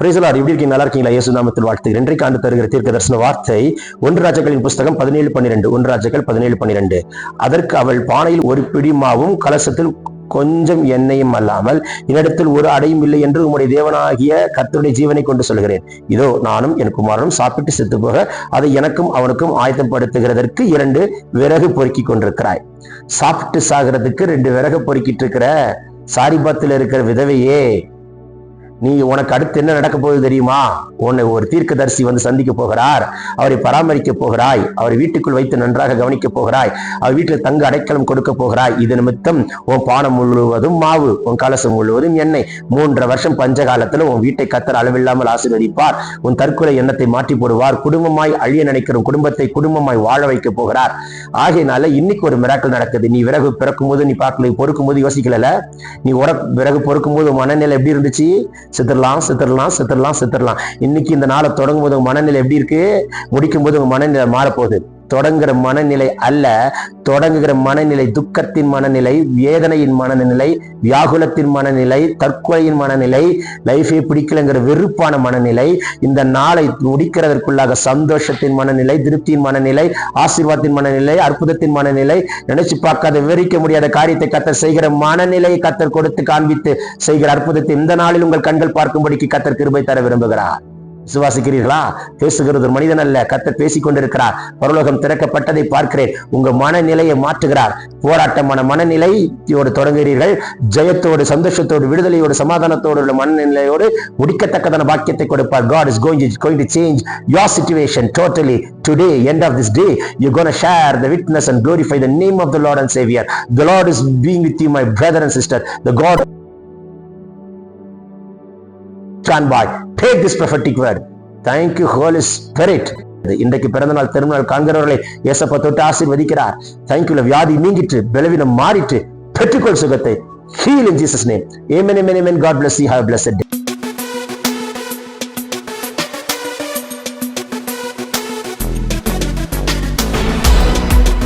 பிரேசலார் எப்படி இருக்கீங்க? நல்லா இருக்கீங்களா? இயேசு நாமத்தில் வாழ்த்துகிறேன் இன்றைக்கு ஆண்டு தருகிற தீர்க்க தரிசன வார்த்தை ஒன்று ராஜாக்களின் புஸ்தகம் பதினேழு பன்னிரெண்டு. ஒன்று ராஜாக்கள் பதினேழு பன்னிரெண்டு. அதற்கு அவள் பானையில் ஒரு பிடி மாவும் கலசத்தில் கொஞ்சம் எண்ணெயும் அல்லாமல் என்னிடத்தில் ஒரு அடையும் இல்லை என்று உம்முடைய தேவனாகிய கர்த்தருடைய ஜீவனை கொண்டு சொல்கிறேன். இதோ நானும் என் குமாரனும் சாப்பிட்டு செத்து போக அதை எனக்கும் அவனுக்கும் ஆயத்தப்படுத்துகிறதற்கு இரண்டு விறகு பொறுக்கி கொண்டிருக்கிறாய். சாப்பிட்டு சாகிறதுக்கு ரெண்டு விறகு பொறுக்கிட்டு இருக்கிற சாரிபாத்தில் இருக்கிற விதவையே நீ உனக்கு அடுத்து என்ன நடக்க போகுது தெரியுமா? உன்னை ஒரு தீர்க்கதரிசி வந்து சந்திக்க போகிறார். அவரை பராமரிக்க போகிறாய். அவரை வீட்டுக்குள் வைத்து நன்றாக கவனிக்க போகிறாய். அவர் வீட்டில் தங்க அடைக்கலம் கொடுக்க போகிறாய். இது நிமித்தம் உன் பானம் முழுவதும் மாவு உன் கலசம் முழுவதும் எண்ணெய். மூன்றரை வருஷம் பஞ்ச காலத்துல உன் வீட்டை கத்தர் அளவில்லாமல் ஆசீர்வதிப்பார். உன் தற்கொலை எண்ணத்தை மாற்றி போடுவார். குடும்பமாய் அழிய நினைக்கிற குடும்பத்தை குடும்பமாய் வாழ வைக்க போகிறார். ஆகையினால இன்னைக்கு ஒரு மிராக்கள் நடக்குது. நீ விறகு பிறக்கும் போது நீ பார்க்கல பொறுக்கும் போது யோசிக்கல நீ உர விறகு பொறுக்கும் போது மனநிலை எப்படி இருந்துச்சு? சித்திரலாம் சித்திரலாம் சித்திரலாம் சித்திரலாம் இன்னைக்கு இந்த நாளை தொடங்கும் போது உங்க மனநிலை எப்படி இருக்கு? முடிக்கும் போது உங்க மனநிலை மாறப்போகுது. தொடங்குகிற மனநிலை அல்ல. தொடங்குகிற மனநிலை துக்கத்தின் மனநிலை வேதனையின் மனநிலை வியாகுலத்தின் மனநிலை தற்கொலையின் மனநிலை லைஃபே பிடிக்கலங்கிற வெறுப்பான மனநிலை இந்த நாளை முடிக்கிறதற்குள்ளாக சந்தோஷத்தின் மனநிலை திருப்தியின் மனநிலை ஆசீர்வாதத்தின் மனநிலை அற்புதத்தின் மனநிலை நினைச்சு பார்க்காத விவரிக்க முடியாத காரியத்தை கத்தர் செய்கிற மனநிலையை கத்தர் கொடுத்து காண்பித்து செய்கிற அற்புதத்தை இந்த நாளில் உங்கள் கண்கள் பார்க்கும்படிக்கு கத்தர் கிருபை தர விரும்புகிறார். விசுவாசிக்கிறீர்களா பேசுகிறது ஒரு மனிதன் அல்ல கத்த பேசிக் கொண்டிருக்கிறார் பரலோகம் திறக்கப்பட்டதை பார்க்கிறேன் உங்க மனநிலையை மாற்றுகிறார் போராட்டமான மனநிலையோடு தொடங்குகிறீர்கள் ஜெயத்தோடு சந்தோஷத்தோடு விடுதலையோடு சமாதானத்தோடு உள்ள மனநிலையோடு முடிக்கத்தக்கதான பாக்கியத்தை கொடுப்பார் God is going going to change your situation totally today end of this day you gonna share the witness and glorify the name of the Lord and saviour the Lord is being with you my brother and sister the God the take this by. Word this prophetic word. Thank இன்றைக்கு பிறந்தநாள் திருமணம் காண்கிறவர்களை ஏசப்பா தொட்டு ஆசீர்வதிக்கிறார். தேங்க்யூல வியாதி நீங்கிட்டு பலவீனம் மாறிட்டு பெற்றுக்கொள் சுகத்தை. Heal in Jesus name amen amen amen God bless you have blessed